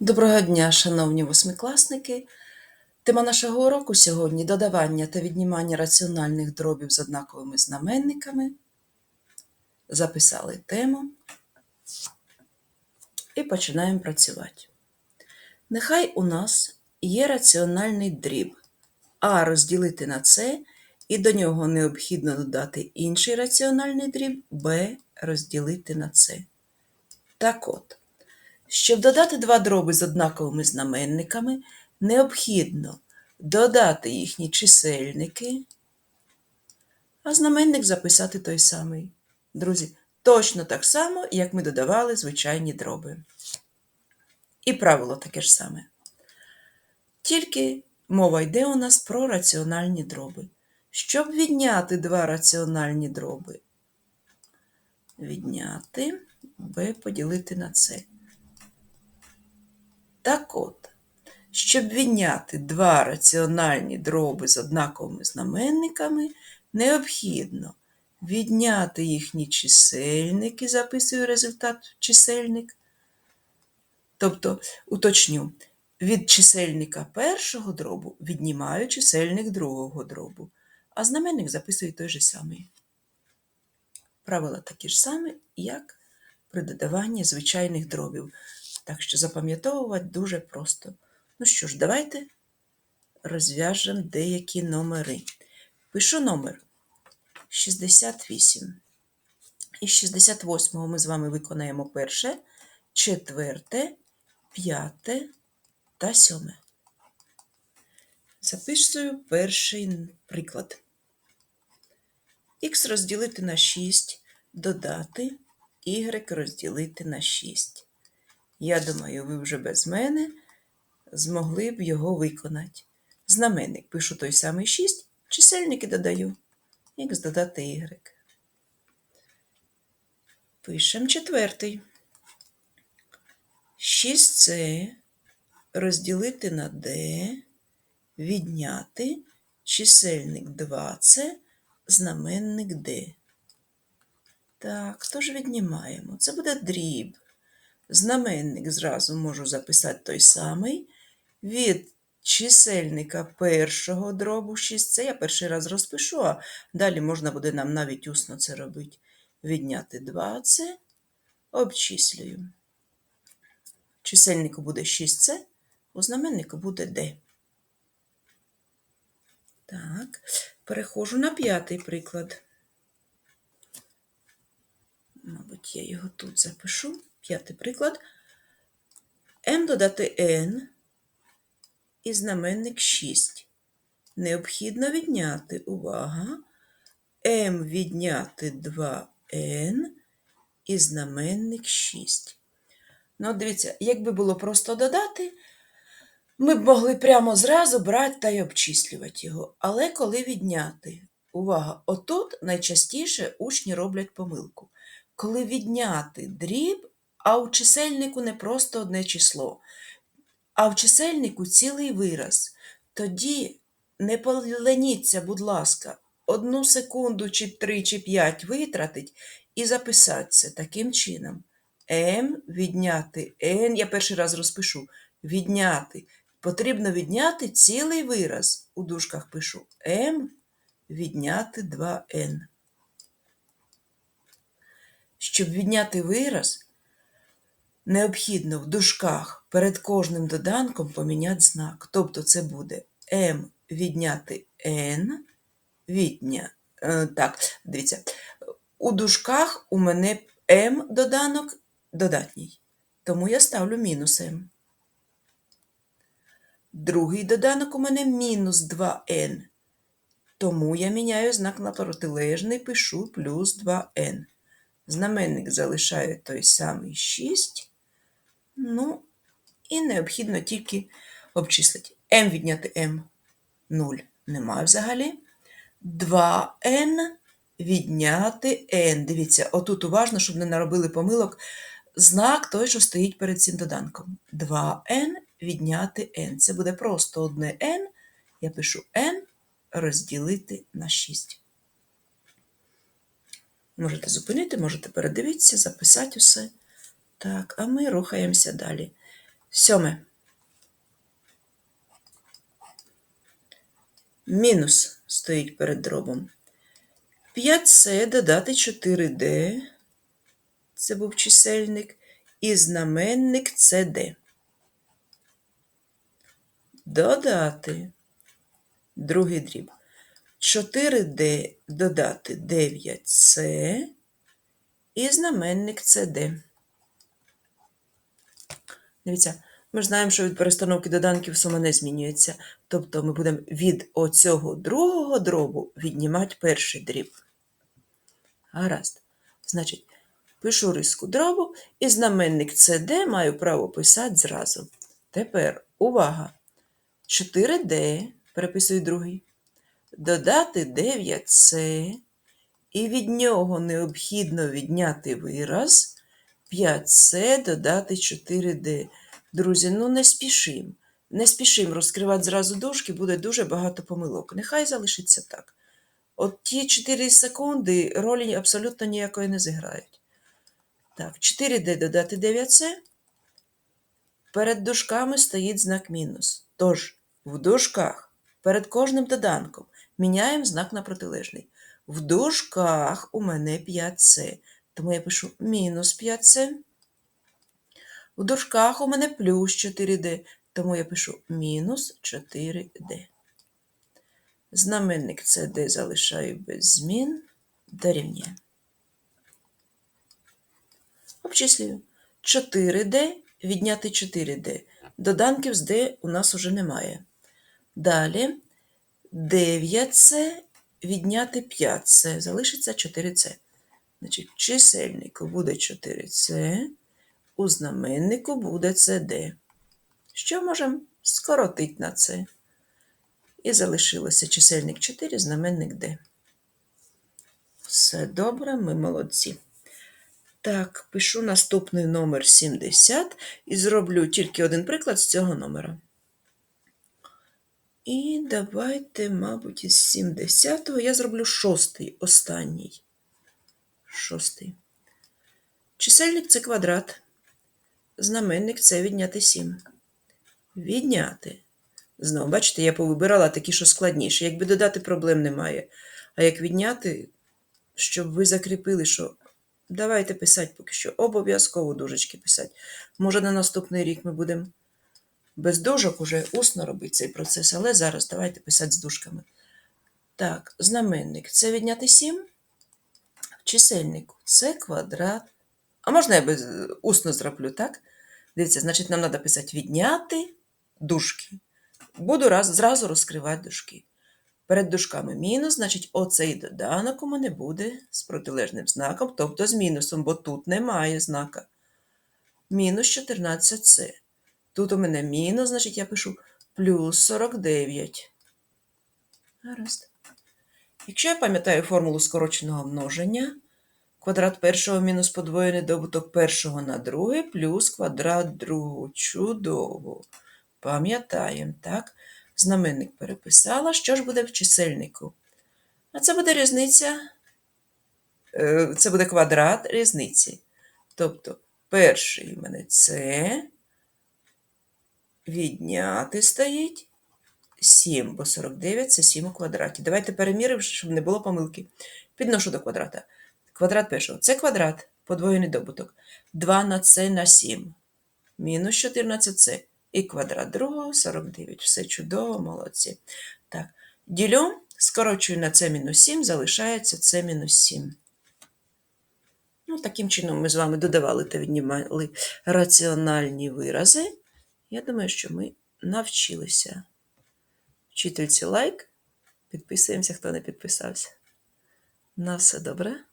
Доброго дня, шановні восьмикласники! Тема нашого уроку сьогодні додавання та віднімання раціональних дробів з однаковими знаменниками. Записали тему і починаємо працювати. Нехай у нас є раціональний дріб А розділити на С, і до нього необхідно додати інший раціональний дріб Б розділити на С. Так от. Щоб додати два дроби з однаковими знаменниками, необхідно додати їхні чисельники, а знаменник записати той самий. Друзі, точно так само, як ми додавали звичайні дроби. І правило таке ж саме. Тільки мова йде у нас про раціональні дроби. Щоб відняти два раціональні дроби, відняти b поділити на c. Так от, щоб відняти два раціональні дроби з однаковими знаменниками, необхідно відняти їхні чисельники, записую результат чисельник. Тобто, уточню, від чисельника першого дробу віднімаю чисельник другого дробу, а знаменник записую той же самий. Правила такі ж самі, як при додаванні звичайних дробів. Так що запам'ятовувати дуже просто. Ну що ж, давайте розв'яжемо деякі номери. Пишу номер 68. Із 68 ми з вами виконаємо перше, четверте, п'яте та сьоме. Записую перший приклад. Х розділити на 6, додати, y розділити на 6. Я думаю, ви вже без мене змогли б його виконати. Знаменник пишу той самий 6, чисельники додаю. Х додати y. Пишемо четвертий. 6c розділити на d, відняти чисельник 2c, знаменник d. Так, тож віднімаємо. Це буде дріб. Знаменник зразу можу записати той самий. Від чисельника першого дробу 6, це я перший раз розпишу, а далі можна буде нам навіть усно це робити. Відняти 2 це, обчислюю. Чисельнику буде 6С, у знаменнику буде D. Так, переходжу на п'ятий приклад. Мабуть, я його тут запишу. П'ятий приклад. m додати n і знаменник 6. Необхідно відняти, увага, m відняти 2n і знаменник 6. Ну, дивіться, якби було просто додати, ми б могли прямо зразу брати та й обчислювати його. Але коли відняти, увага, отут найчастіше учні роблять помилку. Коли відняти дріб, а у чисельнику не просто одне число, а в чисельнику цілий вираз. Тоді не поленіться, будь ласка, одну секунду, чи три, чи п'ять витратить і записати це таким чином. М відняти N, я перший раз розпишу, відняти. Потрібно відняти цілий вираз. У дужках пишу М відняти 2N. Щоб відняти вираз, необхідно в дужках перед кожним доданком поміняти знак. Тобто це буде m відняти n, відня. е, Так, дивіться, у дужках у мене m доданок додатній, тому я ставлю мінус m. Другий доданок у мене мінус 2n, тому я міняю знак на протилежний, пишу плюс 2n. Знаменник залишаю той самий 6. Ну, і необхідно тільки обчислити. m відняти m 0 немає взагалі. 2n відняти n. Дивіться, отут уважно, щоб не наробили помилок. Знак той, що стоїть перед цим доданком. 2n відняти n. Це буде просто одне n. Я пишу n розділити на 6. Можете зупинити, можете передивитися, записати усе. Так, а ми рухаємося далі. Сьоме. Мінус стоїть перед дробом. 5С додати 4D. Це був чисельник. І знаменник CD. Додати. Другий дріб. 4D додати 9C. І знаменник CD. Дивіться, ми ж знаємо, що від перестановки доданків сума не змінюється. Тобто ми будемо від оцього другого дробу віднімати перший дріб. Гаразд. Значить, пишу риску дробу і знаменник CD маю право писати зразу. Тепер увага! 4D, переписую другий, додати 9C, і від нього необхідно відняти вираз 5C додати 4D. Друзі, ну не спішим. Не спішим розкривати зразу дужки, буде дуже багато помилок. Нехай залишиться так. От ті 4 секунди ролі абсолютно ніякої не зіграють. Так, 4D додати 9C. Перед дужками стоїть знак мінус. Тож, в дужках перед кожним доданком міняємо знак на протилежний. В дужках у мене 5С, тому я пишу мінус 5С. В дужках у мене плюс 4D, тому я пишу мінус 4D. Знаменник CD залишаю без змін, дорівнює. Обчислюю. 4D відняти 4D. Доданків з D у нас уже немає. Далі 9C відняти 5C. Залишиться 4C. Значить, в чисельнику буде 4C, у знаменнику буде CD. Що можемо скоротити на це? І залишилося чисельник 4, знаменник D. Все добре, ми молодці. Так, пишу наступний номер 70 і зроблю тільки один приклад з цього номера. І давайте, мабуть, із 70-го я зроблю шостий, останній. Шостий. Чисельник це квадрат. Знаменник це відняти 7. Відняти. Знову, бачите, я повибирала такі, що складніші. Якби додати, проблем немає. А як відняти, щоб ви закріпили, що давайте писати поки що. Обов'язково дужечки писати. Може, на наступний рік ми будемо без дужок уже усно робити цей процес, але зараз давайте писати з дужками. Так, знаменник це відняти 7. Чисельнику це квадрат. А можна я без усно зроблю, так? Дивіться, значить, нам треба писати відняти дужки. Буду раз, зразу розкривати дужки. Перед дужками мінус, значить, оцей доданок у мене буде з протилежним знаком, тобто з мінусом, бо тут немає знака. Мінус 14С. Тут у мене мінус, значить, я пишу плюс 49. Гаразд. Якщо я пам'ятаю формулу скороченого множення, квадрат першого мінус подвоєний добуток першого на друге плюс квадрат другого. Чудово. Пам'ятаємо, так? Знаменник переписала. Що ж буде в чисельнику? А це буде різниця, е, це буде квадрат різниці. Тобто, перший у мене це відняти стоїть 7, бо 49 це 7 у квадраті. Давайте переміримо, щоб не було помилки. Підношу до квадрата. Квадрат першого це квадрат, подвоєний добуток. 2 на це на 7. Мінус 14це. І квадрат другого 49. Все чудово, молодці. Так, ділю, скорочую на це мінус 7, залишається це мінус 7. Ну, таким чином ми з вами додавали та віднімали раціональні вирази. Я думаю, що ми навчилися. Вчительці лайк. Підписуємося, хто не підписався. На все добре.